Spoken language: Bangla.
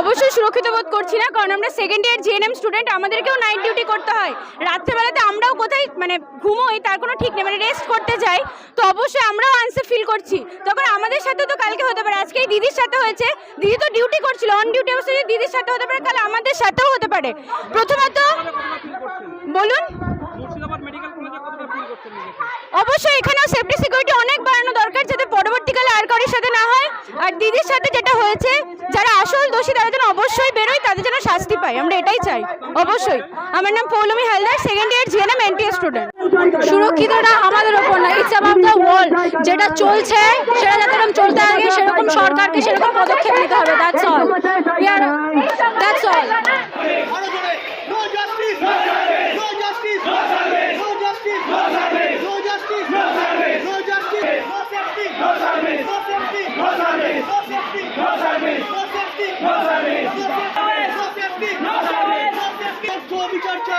অবশ্যই সুরক্ষিত বোধ করছি না কারণ আমরা সেকেন্ড ইয়ার জিএনএম স্টুডেন্ট আমাদেরকেও নাইট ডিউটি করতে হয়। রাত্রেবেলাতে আমরাও কোথায় মানে ঘুমোই তার কোনো ঠিক নেই মানে রেস্ট করতে যাই। তো অবশ্যই আমরাও আনসেফ ফিল করছি। তখন আমাদের সাথে তো কালকে হতে পারে আজকে এই দিদির সাথে হয়েছে। দিদি তো ডিউটি করছিল অন ডিউটি অবশ্যই দিদির সাথে হতে পারে কাল আমাদের সাথেও হতে পারে। প্রথমত বলুন? অবশ্যই এখানেও সেফটি সিকিউরিটি অনেক বাড়ানো দরকার যাতে পরবর্তীকালে আর কারোর সাথে না হয়। আর দিদির সাথে যেটা হয়েছে যারা আসল দোষী তাদের যেন অবশ্যই বেরোয়, তাদের যেন শাস্তি পায়। আমরা এটাই চাই, অবশ্যই। আমার নাম Poulami Haldar second year GNM NTA student সুরক্ষিতটা আমাদের ওপর না ইটস অ্যাবাউট দ্য ওয়ার্ল্ড যেটা চলছে, সেটা যাতে চলতে আগে, সেরকম সরকারকে সেরকম পদক্ষেপ নিতে হবে দ্যাটস অল